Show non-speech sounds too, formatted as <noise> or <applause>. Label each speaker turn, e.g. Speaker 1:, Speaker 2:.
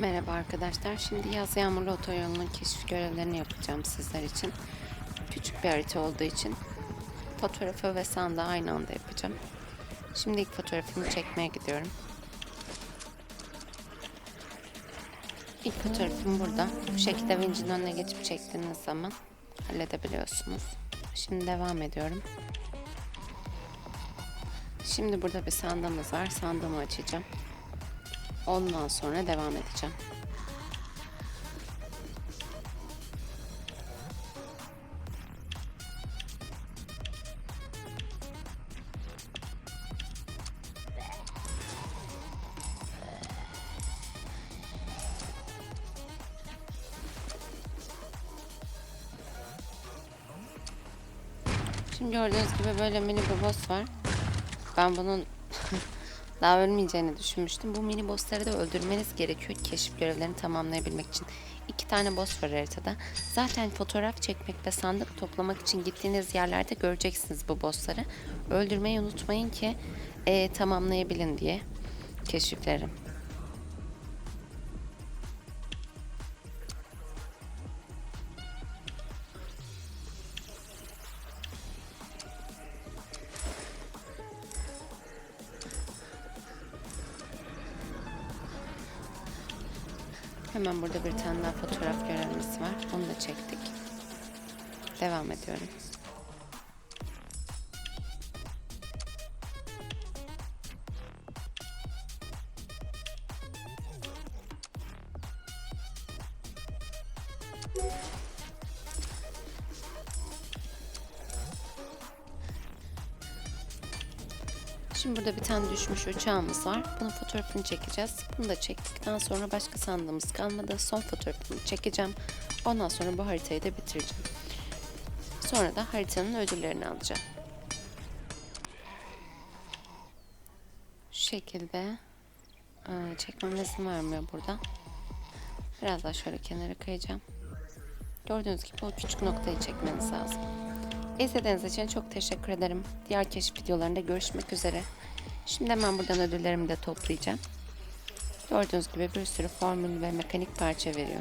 Speaker 1: Merhaba arkadaşlar. Şimdi yaz yağmurlu otoyolunun keşif görevlerini yapacağım sizler için. Küçük bir harita olduğu için fotoğrafı ve sandığı aynı anda yapacağım. Şimdi ilk fotoğrafımı çekmeye gidiyorum. İlk fotoğrafım burada. Bu şekilde vincin önüne geçip çektiğiniz zaman halledebiliyorsunuz. Şimdi devam ediyorum. Şimdi burada bir sandığımız var. Sandığımı açacağım. Ondan sonra devam edeceğim. Şimdi gördüğünüz gibi böyle mini bir boss var. Ben bunun <laughs> daha ölmeyeceğini düşünmüştüm. Bu mini bossları da öldürmeniz gerekiyor keşif görevlerini tamamlayabilmek için. İki tane boss var haritada. Zaten fotoğraf çekmek ve sandık toplamak için gittiğiniz yerlerde göreceksiniz bu bossları. Öldürmeyi unutmayın ki eee, tamamlayabilin diye keşifleri. Hemen burada bir tane daha fotoğraf görevlisi var. Onu da çektik. Devam ediyorum. Şimdi burada bir tane düşmüş uçağımız var. Bunun fotoğrafını çekeceğiz. Bunu da çektikten sonra başka sandığımız kalmadı. Son fotoğrafını çekeceğim. Ondan sonra bu haritayı da bitireceğim. Sonra da haritanın ödüllerini alacağım. Şu şekilde Aa, çekmem izin vermiyor burada. Biraz daha şöyle kenara kayacağım. Gördüğünüz gibi o küçük noktayı çekmeniz lazım. İzlediğiniz için çok teşekkür ederim. Diğer keşif videolarında görüşmek üzere. Şimdi hemen buradan ödüllerimi de toplayacağım. Gördüğünüz gibi bir sürü formül ve mekanik parça veriyor.